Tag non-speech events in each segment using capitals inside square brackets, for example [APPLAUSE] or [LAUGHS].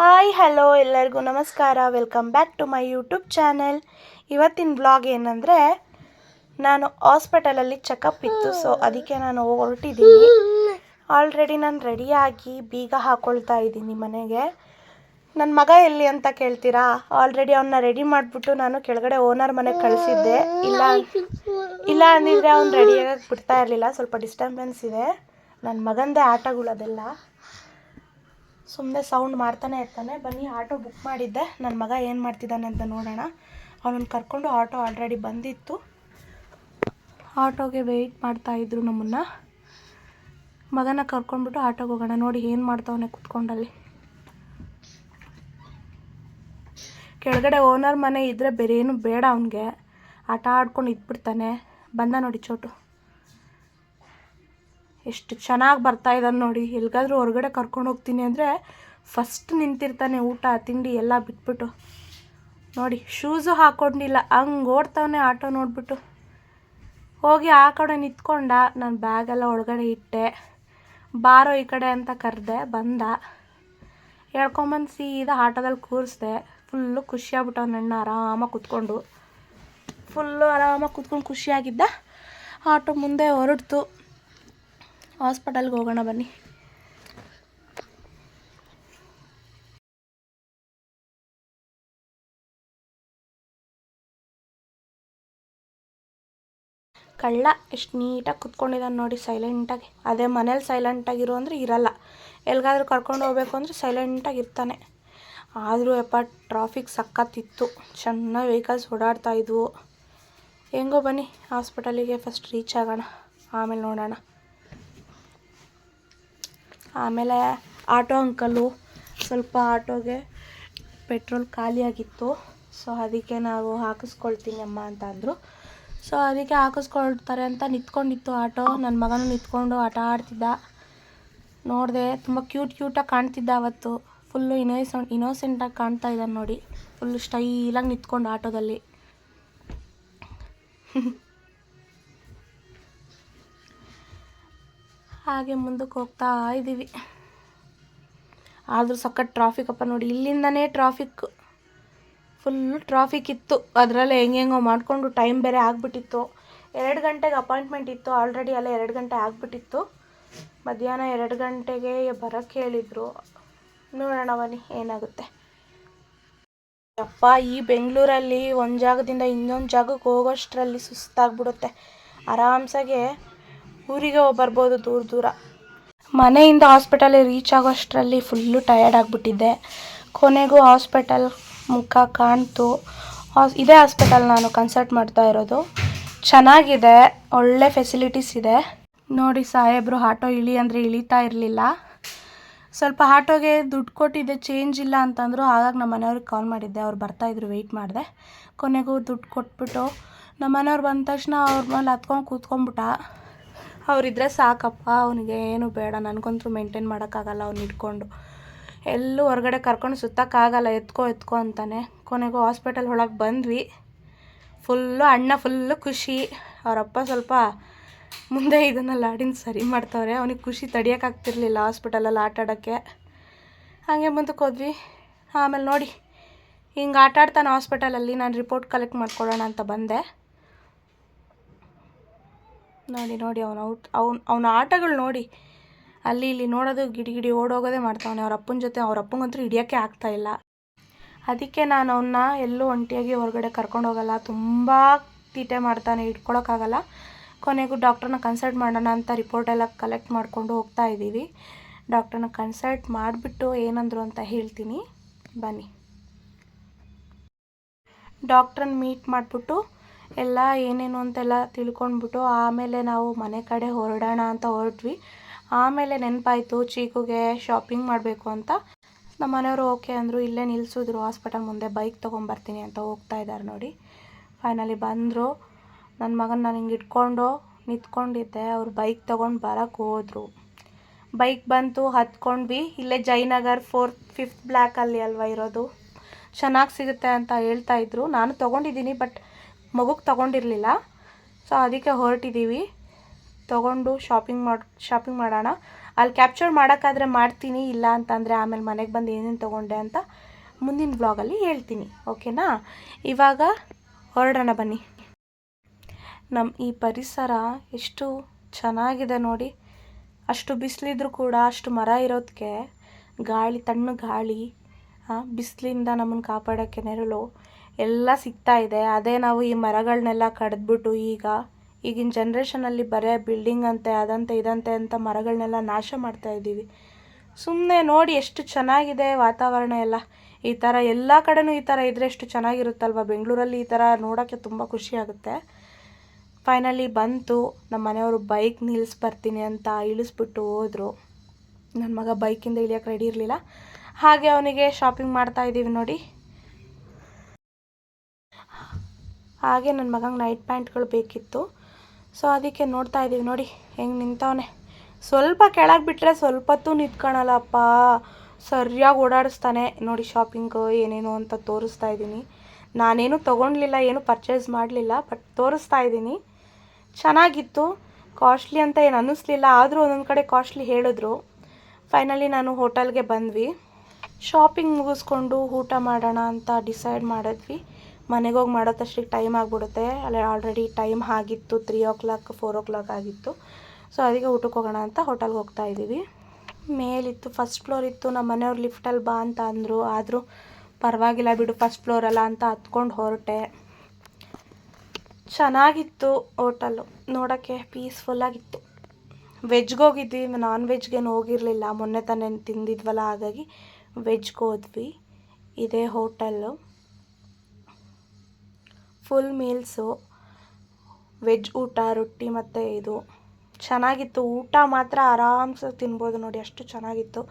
Hi, hello ಎಲ್ಲರಿಗೂ ನಮಸ್ಕಾರ. Welcome back to my YouTube channel ಇವತ್ತಿನ ಬ್ಲಾಗ್ ಏನಂದರೆ, ನಾನು ಹಾಸ್ಪಿಟಲಲ್ಲಿ ಚೆಕಪ್ ಇತ್ತು ಸೊ ಅದಕ್ಕೆ ನಾನು ಹೊರಟಿದ್ದೀನಿ. ಆಲ್ರೆಡಿ ನಾನು ರೆಡಿಯಾಗಿ ಬೀಗ ಹಾಕ್ಕೊಳ್ತಾ ಇದ್ದೀನಿ ಮನೆಗೆ. ನನ್ನ ಮಗ ಎಲ್ಲಿ ಅಂತ ಕೇಳ್ತೀರಾ? ಆಲ್ರೆಡಿ ಅವನ್ನ ರೆಡಿ ಮಾಡಿಬಿಟ್ಟು ನಾನು ಕೆಳಗಡೆ ಓನರ್ ಮನೆಗೆ ಕಳಿಸಿದ್ದೆ. ಇಲ್ಲ ಇಲ್ಲ ಅಂದಿದ್ರೆ ಅವ್ನು ರೆಡಿಯಾಗಕ್ಕೆ ಬಿಡ್ತಾ ಇರಲಿಲ್ಲ. ಸ್ವಲ್ಪ ಡಿಸ್ಟರ್ಬೆನ್ಸ್ ಇದೆ. ನನ್ನ ಮಗಂದೇ ಆಟಗಳದೆಲ್ಲ ಸುಮ್ಮನೆ ಸೌಂಡ್ ಮಾಡ್ತಾನೆ ಇರ್ತಾನೆ. ಬನ್ನಿ ಆಟೋ ಬುಕ್ ಮಾಡಿದ್ದೆ. ನನ್ನ ಮಗ ಏನು ಮಾಡ್ತಿದ್ದಾನೆ ಅಂತ ನೋಡೋಣ. ಅವನನ್ನು ಕರ್ಕೊಂಡು ಆಟೋ ಆಲ್ರೆಡಿ ಬಂದಿತ್ತು. ಆಟೋಗೆ ವೆಯ್ಟ್ ಮಾಡ್ತಾ ಇದ್ರು ನಮ್ಮನ್ನು. ಮಗನ ಕರ್ಕೊಂಡ್ಬಿಟ್ಟು ಆಟೋಗೆ ಹೋಗೋಣ. ನೋಡಿ ಏನು ಮಾಡ್ತಾವನೆ ಕುತ್ಕೊಂಡಲ್ಲಿ. ಕೆಳಗಡೆ ಓನರ್ ಮನೆ ಇದ್ದರೆ ಬೇರೆ ಏನು ಬೇಡ ಅವನಿಗೆ. ಆಟ ಆಡ್ಕೊಂಡು ಇದ್ಬಿಡ್ತಾನೆ. ಬಂದ ನೋಡಿ ಚೋಟು. ಎಷ್ಟು ಚೆನ್ನಾಗಿ ಬರ್ತಾ ಇದ್ದಾನೆ ನೋಡಿ. ಎಲ್ಲಿಗಾದ್ರೂ ಹೊರಗಡೆ ಕರ್ಕೊಂಡು ಹೋಗ್ತೀನಿ ಅಂದರೆ ಫಸ್ಟ್ ನಿಂತಿರ್ತಾನೆ ಊಟ, ತಿಂಡಿ ಎಲ್ಲ ಬಿಟ್ಬಿಟ್ಟು. ನೋಡಿ ಶೂಸು ಹಾಕ್ಕೊಂಡಿಲ್ಲ ಹಂಗೆ ಓಡ್ತಾವನೆ ಆಟೋ ನೋಡಿಬಿಟ್ಟು. ಹೋಗಿ ಆ ಕಡೆ ನಿಂತ್ಕೊಂಡ, ನಾನು ಬ್ಯಾಗೆಲ್ಲ ಒಳಗಡೆ ಇಟ್ಟೆ. ಬಾರೋ ಈ ಕಡೆ ಅಂತ ಕರೆದೆ, ಬಂದ. ಹೇಳ್ಕೊಂಬಂದು ಸೀದಾ ಆಟೋದಲ್ಲಿ ಕೂರಿಸ್ದೆ. ಫುಲ್ಲು ಖುಷಿಯಾಗ್ಬಿಟ್ಟು ನನ್ನ ಆರಾಮಾಗಿ ಕೂತ್ಕೊಂಡು. ಫುಲ್ಲು ಆರಾಮಾಗಿ ಕೂತ್ಕೊಂಡು ಖುಷಿಯಾಗಿದ್ದ ಆಟೋ ಮುಂದೆ ಹೊರಡ್ತು. ಹಾಸ್ಪಿಟಲ್ಗೆ ಹೋಗೋಣ ಬನ್ನಿ. ಕಳ್ಳ ಎಷ್ಟು ನೀಟಾಗಿ ಕುತ್ಕೊಂಡಿದ್ದಾನೆ ನೋಡಿ ಸೈಲೆಂಟಾಗಿ ಅದೇ ಮನೇಲಿ ಸೈಲೆಂಟಾಗಿರು ಅಂದರೆ ಇರಲ್ಲ. ಎಲ್ಲಿಗಾದ್ರೂ ಕರ್ಕೊಂಡು ಹೋಗ್ಬೇಕು ಅಂದರೆ ಸೈಲೆಂಟಾಗಿ ಇರ್ತಾನೆ. ಆದರೂ ಯಪ್ಪ ಟ್ರಾಫಿಕ್ ಸಕ್ಕತ್ತಿತ್ತು ಚೆನ್ನಾಗಿ ವೆಹಿಕಲ್ಸ್ ಓಡಾಡ್ತಾ ಇದ್ವು. ಹೆಂಗೋ ಬನ್ನಿ, ಹಾಸ್ಪಿಟಲಿಗೆ ಫಸ್ಟ್ ರೀಚ್ ಆಗೋಣ. ಆಮೇಲೆ ನೋಡೋಣ. ಆಮೇಲೆ ಆಟೋ ಅಂಕಲ್ಲು ಸ್ವಲ್ಪ ಆಟೋಗೆ ಪೆಟ್ರೋಲ್ ಖಾಲಿಯಾಗಿತ್ತು. ಸೊ ಅದಕ್ಕೆ ನಾವು ಹಾಕಿಸ್ಕೊಳ್ತೀನಿ ಅಮ್ಮ ಅಂತ ಅಂದರು. ಸೊ ಅದಕ್ಕೆ ಹಾಕಿಸ್ಕೊಳ್ತಾರೆ ಅಂತ ನಿಂತ್ಕೊಂಡಿತ್ತು ಆಟೋ. ನನ್ನ ಮಗನೂ ನಿಂತ್ಕೊಂಡು ಆಟ ಆಡ್ತಿದ್ದ. ನೋಡಿದೆ ತುಂಬ ಕ್ಯೂಟ್ ಕ್ಯೂಟಾಗಿ ಕಾಣ್ತಿದ್ದ ಅವತ್ತು. ಫುಲ್ಲು ಇನೋಸೆಂಟ್ ಇನೋಸೆಂಟಾಗಿ ಕಾಣ್ತಾ ಇದ್ದಾನೆ ನೋಡಿ. ಫುಲ್ಲು ಸ್ಟೈಲಾಗಿ ನಿಂತ್ಕೊಂಡು ಆಟೋದಲ್ಲಿ. [LAUGHS] ಹಾಗೆ ಮುಂದಕ್ಕೆ ಹೋಗ್ತಾ ಇದ್ದೀವಿ. ಆದರೂ ಸಖತ್ ಟ್ರಾಫಿಕ್ ಅಪ್ಪ ನೋಡಿ, ಇಲ್ಲಿಂದನೇ ಟ್ರಾಫಿಕ್ ಫುಲ್ ಟ್ರಾಫಿಕ್ ಇತ್ತು. ಅದರಲ್ಲಿ ಹೆಂಗೆಂಗೋ ಮಾಡಿಕೊಂಡು ಟೈಮ್ ಬೇರೆ ಆಗಿಬಿಟ್ಟಿತ್ತು. ಎರಡು ಗಂಟೆಗೆ ಅಪಾಯಿಂಟ್ಮೆಂಟ್ ಇತ್ತು. ಆಲ್ರೆಡಿ ಅಲ್ಲ ಎರಡು ಗಂಟೆ ಆಗಿಬಿಟ್ಟಿತ್ತು. ಮಧ್ಯಾಹ್ನ ಎರಡು ಗಂಟೆಗೆ ಬರೋಕ್ಕೆ ಹೇಳಿದರು. ನೋಡೋಣ ಬನ್ನಿ, ಏನಾಗುತ್ತೆ. ಅಪ್ಪ, ಈ ಬೆಂಗಳೂರಲ್ಲಿ ಒಂದು ಜಾಗದಿಂದ ಇನ್ನೊಂದು ಜಾಗಕ್ಕೆ ಹೋಗೋಷ್ಟರಲ್ಲಿ ಸುಸ್ತಾಗ್ಬಿಡುತ್ತೆ. ಆರಾಮ್ಸಾಗೆ ಊರಿಗೆ ಬರ್ಬೋದು ದೂರ ದೂರ. ಮನೆಯಿಂದ ಹಾಸ್ಪಿಟಲಿಗೆ ರೀಚ್ ಆಗೋಷ್ಟರಲ್ಲಿ ಫುಲ್ಲು ಟಯರ್ಡ್ ಆಗಿಬಿಟ್ಟಿದ್ದೆ. ಕೊನೆಗೂ ಹಾಸ್ಪಿಟಲ್ ಮುಖ ಕಾಣ್ತು. ಹಾಸ್ ಇದೇ ಹಾಸ್ಪಿಟಲ್ ನಾನು ಕನ್ಸಲ್ಟ್ ಮಾಡ್ತಾ ಇರೋದು. ಚೆನ್ನಾಗಿದೆ, ಒಳ್ಳೆ ಫೆಸಿಲಿಟೀಸ್ ಇದೆ. ನೋಡಿ ಸಾಹೇಬರು ಆಟೋ ಇಳಿ ಅಂದರೆ ಇಳಿತಾ ಇರಲಿಲ್ಲ. ಸ್ವಲ್ಪ ಆಟೋಗೆ ದುಡ್ಡು ಕೊಟ್ಟಿದ್ದೆ ಚೇಂಜ್ ಇಲ್ಲ ಅಂತಂದರು ಹಾಗಾಗಿ ನಮ್ಮ ಮನೆಯವ್ರಿಗೆ ಕಾಲ್ ಮಾಡಿದ್ದೆ. ಅವ್ರು ಬರ್ತಾಯಿದ್ರು ವೆಯ್ಟ್ ಮಾಡಿದೆ. ಕೊನೆಗೂ ದುಡ್ಡು ಕೊಟ್ಬಿಟ್ಟು ನಮ್ಮ ಮನೆಯವ್ರು ಬಂದ ತಕ್ಷಣ ಅವ್ರ ಮೇಲೆ ಹತ್ಕೊಂಡು ಕೂತ್ಕೊಂಡ್ಬಿಟ್ಟ. ಅವರಿದ್ರೆ ಸಾಕಪ್ಪ, ಅವನಿಗೆ ಏನು ಬೇಡ, ನನಗಂತೂ ಮೇಂಟೈನ್ ಮಾಡೋಕ್ಕಾಗಲ್ಲ ಅವ್ನು ಇಟ್ಕೊಂಡು. ಎಲ್ಲೂ ಹೊರಗಡೆ ಕರ್ಕೊಂಡು ಸುತ್ತಕ್ಕಾಗಲ್ಲ, ಎತ್ಕೋ ಎತ್ಕೋ ಅಂತಾನೆ. ಕೊನೆಗೂ ಹಾಸ್ಪಿಟಲ್ ಒಳಗೆ ಬಂದ್ವಿ. ಫುಲ್ಲು ಅಣ್ಣ ಫುಲ್ಲು ಖುಷಿ. ಅವರಪ್ಪ ಸ್ವಲ್ಪ ಮುಂದೆ ಇದನ್ನು ಲಾಡಿನ ಸರಿ ಮಾಡ್ತವ್ರೆ. ಅವನಿಗೆ ಖುಷಿ ತಡಿಯೋಕ್ಕಾಗ್ತಿರ್ಲಿಲ್ಲ ಹಾಸ್ಪಿಟಲಲ್ಲಿ ಆಟ ಆಡೋಕ್ಕೆ. ಹಾಗೆ ಮುಂದಕ್ಕೆ ಹೋದ್ವಿ. ಆಮೇಲೆ ನೋಡಿ, ಹಿಂಗೆ ಆಟಾಡ್ತಾನೆ ಹಾಸ್ಪಿಟಲಲ್ಲಿ ನಾನು ರಿಪೋರ್ಟ್ ಕಲೆಕ್ಟ್ ಮಾಡ್ಕೊಳ್ಳೋಣ ಅಂತ ಬಂದೆ. ನೋಡಿ ನೋಡಿ ಅವನು ಔಟ್ ಅವ್ನು ಅವನ ಆಟಗಳು ನೋಡಿ. ಅಲ್ಲಿ ಇಲ್ಲಿ ನೋಡೋದು ಗಿಡಿ ಗಿಡಿ ಓಡೋಗೋದೇ ಮಾಡ್ತಾವನೆ. ಅವ್ರ ಅಪ್ಪನ ಜೊತೆ ಅವ್ರ ಅಪ್ಪಂಗಂತೂ ಹಿಡಿಯೋಕ್ಕೆ ಇಲ್ಲ. ಅದಕ್ಕೆ ನಾನು ಅವನ್ನ ಎಲ್ಲೂ ಒಂಟಿಯಾಗಿ ಹೊರಗಡೆ ಕರ್ಕೊಂಡು ಹೋಗಲ್ಲ. ತುಂಬ ತೀಟೆ ಮಾಡ್ತಾನೆ ಇಟ್ಕೊಳೋಕ್ಕಾಗಲ್ಲ ಕೊನೆಗೂ ಡಾಕ್ಟ್ರನ್ನ ಕನ್ಸಲ್ಟ್ ಮಾಡೋಣ ಅಂತ ರಿಪೋರ್ಟ್ ಎಲ್ಲ ಕಲೆಕ್ಟ್ ಮಾಡಿಕೊಂಡು ಹೋಗ್ತಾ ಇದ್ದೀವಿ. ಡಾಕ್ಟ್ರನ್ನ ಕನ್ಸಲ್ಟ್ ಮಾಡಿಬಿಟ್ಟು ಏನಂದ್ರು ಅಂತ ಹೇಳ್ತೀನಿ. ಬನ್ನಿ. ಡಾಕ್ಟ್ರನ್ನ ಮೀಟ್ ಮಾಡಿಬಿಟ್ಟು ಎಲ್ಲ ಏನೇನು ಅಂತೆಲ್ಲ ತಿಳ್ಕೊಂಡ್ಬಿಟ್ಟು ಆಮೇಲೆ ನಾವು ಮನೆ ಕಡೆ ಹೊರಡೋಣ ಅಂತ ಹೊರಟ್ವಿ. ಆಮೇಲೆ ನೆನಪಾಯಿತು ಚೀಕುಗೆ ಶಾಪಿಂಗ್ ಮಾಡಬೇಕು ಅಂತ. ನಮ್ಮ ಮನೆಯವರು ಓಕೆ ಅಂದರು, ಇಲ್ಲೇ ನಿಲ್ಲಿಸಿದ್ರು ಹಾಸ್ಪಿಟಲ್ ಮುಂದೆ ಬೈಕ್ ತೊಗೊಂಬರ್ತೀನಿ ಅಂತ ಹೋಗ್ತಾ ಇದ್ದಾರೆ ನೋಡಿ. ಫೈನಲಿ ಬಂದರು. ನನ್ನ ಮಗನ ನಾನು ಹಿಂಗೆ ಇಟ್ಕೊಂಡು ನಿಂತ್ಕೊಂಡಿದ್ದೆ, ಅವರು ಬೈಕ್ ತೊಗೊಂಡು ಬರೋಕ್ಕೆ ಹೋದರು. ಬೈಕ್ ಬಂತು, ಹತ್ಕೊಂಡ್ವಿ. ಇಲ್ಲೇ ಜಯನಗರ್ ಫೋರ್ತ್ ಫಿಫ್ತ್ ಬ್ಲ್ಯಾಕಲ್ಲಿ ಅಲ್ವಾ ಇರೋದು. ಚೆನ್ನಾಗಿ ಸಿಗುತ್ತೆ ಅಂತ ಹೇಳ್ತಾ ಇದ್ರು. ನಾನು ತೊಗೊಂಡಿದ್ದೀನಿ ಬಟ್ ಮಗುಗೆ ತೊಗೊಂಡಿರಲಿಲ್ಲ. ಸೊ ಅದಕ್ಕೆ ಹೊರಟಿದ್ದೀವಿ ತೊಗೊಂಡು ಶಾಪಿಂಗ್ ಮಾಡಿ ಶಾಪಿಂಗ್ ಮಾಡೋಣ. ಅಲ್ಲಿ ಕ್ಯಾಪ್ಚರ್ ಮಾಡೋಕ್ಕಾದ್ರೆ ಮಾಡ್ತೀನಿ, ಇಲ್ಲ ಅಂತಂದರೆ ಆಮೇಲೆ ಮನೆಗೆ ಬಂದು ಏನೇನು ತೊಗೊಂಡೆ ಅಂತ ಮುಂದಿನ ಬ್ಲಾಗಲ್ಲಿ ಹೇಳ್ತೀನಿ. ಓಕೆನಾ ಇವಾಗ ಹೊರಡೋಣ ಬನ್ನಿ. ನಮ್ಮ ಈ ಪರಿಸರ ಎಷ್ಟು ಚೆನ್ನಾಗಿದೆ ನೋಡಿ. ಅಷ್ಟು ಬಿಸಿಲಿದ್ರೂ ಕೂಡ, ಅಷ್ಟು ಮರ ಇರೋದಕ್ಕೆ ಗಾಳಿ ತಣ್ಣು ಗಾಳಿ ಬಿಸಿಲಿಂದ ನಮ್ಮನ್ನು ಕಾಪಾಡೋಕ್ಕೆ ನೆರಳು. ಎಲ್ಲ ಸಿಗ್ತಾ ಇದೆ. ಅದೇ ನಾವು ಈ ಮರಗಳನ್ನೆಲ್ಲ ಕಡಿದ್ಬಿಟ್ಟು ಈಗ ಈಗಿನ ಜನ್ರೇಷನಲ್ಲಿ ಬರೇ ಬಿಲ್ಡಿಂಗ್ ಅಂತೆ, ಅದಂತೆ, ಇದಂತೆ ಅಂತ ಮರಗಳನ್ನೆಲ್ಲ ನಾಶ ಮಾಡ್ತಾ ಇದ್ದೀವಿ. ಸುಮ್ಮನೆ ನೋಡಿ ಎಷ್ಟು ಚೆನ್ನಾಗಿದೆ ವಾತಾವರಣ ಎಲ್ಲ. ಈ ಥರ ಎಲ್ಲ ಕಡೆನೂ ಈ ಥರ ಇದ್ದರೆ ಎಷ್ಟು ಚೆನ್ನಾಗಿರುತ್ತಲ್ವ? ಬೆಂಗಳೂರಲ್ಲಿ ಈ ಥರ ನೋಡೋಕ್ಕೆ ತುಂಬ ಖುಷಿ ಆಗುತ್ತೆ. ಫೈನಲಿ ಬಂತು. ನಮ್ಮ ಮನೆಯವರು ಬೈಕ್ ನಿಲ್ಲಿಸಿ ಬರ್ತೀನಿ ಅಂತ ಇಳಿಸ್ಬಿಟ್ಟು ಹೋದರು. ನನ್ನ ಮಗ ಬೈಕಿಂದ ಇಳಿಯೋಕೆ ರೆಡಿ ಇರಲಿಲ್ಲ. ಹಾಗೆ ಅವನಿಗೆ ಶಾಪಿಂಗ್ ಮಾಡ್ತಾ ಇದ್ದೀವಿ ನೋಡಿ. ಹಾಗೆ ನನ್ನ ಮಗಂಗೆ ನೈಟ್ ಪ್ಯಾಂಟ್ಗಳು ಬೇಕಿತ್ತು. ಸೊ ಅದಕ್ಕೆ ನೋಡ್ತಾ ಇದ್ದೀವಿ ನೋಡಿ, ಹೆಂಗೆ ನಿಂತವನೆ. ಸ್ವಲ್ಪ ಕೆಳಗೆ ಬಿಟ್ಟರೆ ಸ್ವಲ್ಪ ಹೊತ್ತು ನಿಂತ್ಕೊಳಲ್ಲಪ್ಪ ಸರಿಯಾಗಿ ಓಡಾಡಿಸ್ತಾನೆ. ನೋಡಿ ಶಾಪಿಂಗು ಏನೇನು ಅಂತ ತೋರಿಸ್ತಾ ಇದ್ದೀನಿ ನಾನೇನು ತೊಗೊಂಡ್ಲಿಲ್ಲ, ಏನು ಪರ್ಚೇಸ್ ಮಾಡಲಿಲ್ಲ ಬಟ್ ತೋರಿಸ್ತಾ ಇದ್ದೀನಿ ಚೆನ್ನಾಗಿತ್ತು. ಕಾಸ್ಟ್ಲಿ ಅಂತ ಏನು ಅನ್ನಿಸ್ಲಿಲ್ಲ, ಆದರೂ ಒಂದೊಂದು ಕಡೆ ಕಾಸ್ಟ್ಲಿ ಹೇಳಿದ್ರು. ಫೈನಲಿ ನಾನು ಹೋಟೆಲ್ಗೆ ಬಂದ್ವಿ. ಶಾಪಿಂಗ್ ಮುಗಿಸ್ಕೊಂಡು ಊಟ ಮಾಡೋಣ ಅಂತ ಡಿಸೈಡ್ ಮಾಡಿದ್ವಿ. ಮನೆಗೆ ಹೋಗಿ ಮಾಡೋದಷ್ಟಿಗೆ ಟೈಮ್ ಆಗಿಬಿಡುತ್ತೆ. ಅಲ್ಲಿ ಆಲ್ರೆಡಿ ಟೈಮ್ ಆಗಿತ್ತು three o'clock four o'clock ಆಗಿತ್ತು. ಸೊ ಅದಕ್ಕೆ ಊಟಕ್ಕೆ ಹೋಗೋಣ ಅಂತ ಹೋಟೆಲ್ಗೆ ಹೋಗ್ತಾ ಇದ್ದೀವಿ. ಮೇಲಿತ್ತು ಫಸ್ಟ್ ಫ್ಲೋರ್ ಇತ್ತು. ನಮ್ಮ ಮನೆಯವ್ರು ಲಿಫ್ಟಲ್ಲಿ ಬಾ ಅಂತ ಅಂದರು. ಆದರೂ ಪರವಾಗಿಲ್ಲ ಬಿಡು ಫಸ್ಟ್ ಫ್ಲೋರಲ್ಲ ಅಂತ ಹತ್ಕೊಂಡು ಹೊರಟೆ. ಚೆನ್ನಾಗಿತ್ತು ಹೋಟೆಲು ನೋಡೋಕ್ಕೆ ಪೀಸ್ಫುಲ್ಲಾಗಿತ್ತು ವೆಜ್ಗೆ ಹೋಗಿದ್ವಿ. ನಾನ್ ವೆಜ್ಗೇನು ಹೋಗಿರಲಿಲ್ಲ. ಮೊನ್ನೆ ತಾನೇ ತಿಂದಿದ್ವಲ್ಲ, ಹಾಗಾಗಿ ವೆಜ್ಗೆ ಹೋದ್ವಿ. ಇದೇ ಹೋಟೆಲ್ಲು ಫುಲ್ ಮೀಲ್ಸು ವೆಜ್ ಊಟ, ರೊಟ್ಟಿ ಮತ್ತು ಇದು. ಚೆನ್ನಾಗಿತ್ತು. ಊಟ ಮಾತ್ರ ಆರಾಮ್ಸೆ ತಿನ್ಬೋದು ನೋಡಿ, ಅಷ್ಟು ಚೆನ್ನಾಗಿತ್ತು.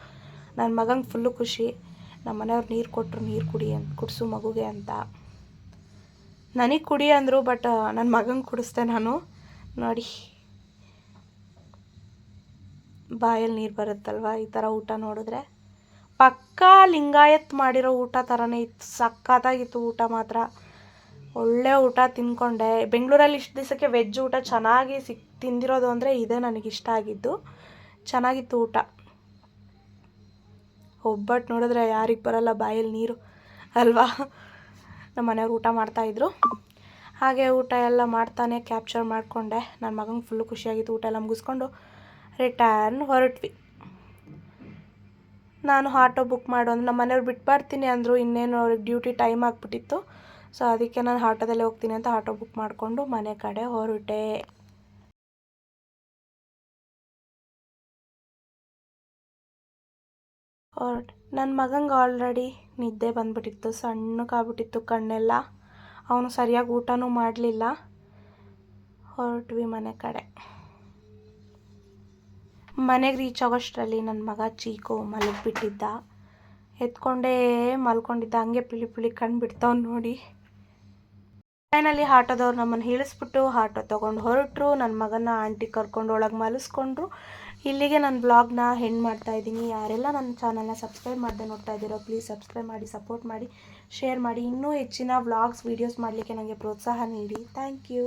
ನನ್ನ ಮಗಂಗೆ ಫುಲ್ಲು ಖುಷಿ. ನಮ್ಮ ಮನೆಯವ್ರು ನೀರು ಕೊಟ್ಟರು ನೀರು ಕುಡಿ ಅಂತ ಕುಡಿಸು ಮಗುಗೆ ಅಂತ. ನನಗೆ ಕುಡಿ ಅಂದರು ಬಟ್ ನನ್ನ ಮಗಂಗೆ ಕುಡಿಸ್ದೆ ನಾನು. ನೋಡಿ. ಬಾಯಲ್ಲಿ ನೀರು ಬರುತ್ತಲ್ವ? ಈ ಥರ ಊಟ ನೋಡಿದ್ರೆ. ಪಕ್ಕಾ ಲಿಂಗಾಯತ್ ಮಾಡಿರೋ ಊಟ ಥರನೇ ಇತ್ತು. ಸಖತ್ತಾಗಿತ್ತು ಊಟ ಮಾತ್ರ. ಒಳ್ಳೆ ಊಟ ತಿಂದ್ಕೊಂಡೆ. ಬೆಂಗಳೂರಲ್ಲಿ ಇಷ್ಟು ದಿವಸಕ್ಕೆ ವೆಜ್ ಊಟ ಚೆನ್ನಾಗಿ ಸಿಕ್, ತಿಂದಿರೋದು ಅಂದರೆ ಇದೇ ನನಗಿಷ್ಟ ಆಗಿದ್ದು. ಚೆನ್ನಾಗಿತ್ತು ಊಟ. ಒಬ್ಬಟ್ಟು ನೋಡಿದ್ರೆ ಯಾರಿಗೆ ಬರಲ್ಲ ಬಾಯಲ್ಲಿ ನೀರು ಅಲ್ವಾ? ನಮ್ಮ ಮನೆಯವ್ರು ಊಟ ಮಾಡ್ತಾಯಿದ್ರು ಹಾಗೆ ಊಟ ಎಲ್ಲ ಮಾಡ್ತಾನೆ ಕ್ಯಾಪ್ಚರ್ ಮಾಡಿಕೊಂಡೆ. ನನ್ನ ಮಗಂಗೆ ಫುಲ್ಲು ಖುಷಿಯಾಗಿತ್ತು. ಊಟ ಎಲ್ಲ ಮುಗಿಸ್ಕೊಂಡು ರಿಟರ್ನ್ ಹೊರಟ್ವಿ. ನಾನು ಆಟೋ ಬುಕ್ ಮಾಡು ಅಂದ್ರೆ ನಮ್ಮ ಮನೆಯವ್ರು ಬಿಟ್ಬಾರ್ತೀನಿ ಬರ್ತೀನಿ ಅಂದರು. ಇನ್ನೇನು ಅವ್ರಿಗೆ ಡ್ಯೂಟಿ ಟೈಮ್ ಆಗಿಬಿಟ್ಟಿತ್ತು. ಸೊ ಅದಕ್ಕೆ ನಾನು ಆಟೋದಲ್ಲೇ ಹೋಗ್ತೀನಿ ಅಂತ ಆಟೋ ಬುಕ್ ಮಾಡಿಕೊಂಡು ಮನೆ ಕಡೆ ಹೊರಟೆ. ಹೊರಟೆ. ನನ್ನ ಮಗಂಗೆ ಆಲ್ರೆಡಿ ನಿದ್ದೆ ಬಂದ್ಬಿಟ್ಟಿತ್ತು ಸಣ್ಣಕ್ಕಾಗ್ಬಿಟ್ಟಿತ್ತು ಕಣ್ಣೆಲ್ಲ. ಅವನು ಸರಿಯಾಗಿ ಊಟನೂ ಮಾಡಲಿಲ್ಲ. ಹೊರಟ್ವಿ ಮನೆ ಕಡೆ. ಮನೆಗೆ ರೀಚ್ ಆಗೋಷ್ಟರಲ್ಲಿ ನನ್ನ ಮಗ ಚೀಕು ಮಲಗಿಬಿಟ್ಟಿದ್ದ. ಎತ್ಕೊಂಡೇ ಮಲ್ಕೊಂಡಿದ್ದ, ಹಂಗೆ ಪಿಳಿ ಪಿಳಿ ಕಣ್ಣು ಬಿಡ್ತಾವ್ ನೋಡಿ. ಫೈನಲಿ ಆಟೋದವ್ರು ನಮ್ಮನ್ನು ಇಳಿಸ್ಬಿಟ್ಟು ಆಟೋ ತೊಗೊಂಡು ಹೊರಟರು. ನನ್ನ ಮಗನ ಆಂಟಿ ಕರ್ಕೊಂಡು ಒಳಗೆ ಮಲಸ್ಕೊಂಡ್ರು. ಇಲ್ಲಿಗೆ ನನ್ನ ಬ್ಲಾಗ್ನ ಹೆಣ್ಣು ಮಾಡ್ತಾ ಇದ್ದೀನಿ. ಯಾರೆಲ್ಲ ನನ್ನ ಚಾನಲ್ನ ಸಬ್ಸ್ಕ್ರೈಬ್ ಮಾಡದೆ ನೋಡ್ತಾ ಇದ್ದೀರೋ ಪ್ಲೀಸ್ ಸಬ್ಸ್ಕ್ರೈಬ್ ಮಾಡಿ ಸಪೋರ್ಟ್ ಮಾಡಿ ಶೇರ್ ಮಾಡಿ. ಇನ್ನೂ ಹೆಚ್ಚಿನ ವ್ಲಾಗ್ಸ್ ವೀಡಿಯೋಸ್ ಮಾಡಲಿಕ್ಕೆ ನನಗೆ ಪ್ರೋತ್ಸಾಹ ನೀಡಿ. Thank you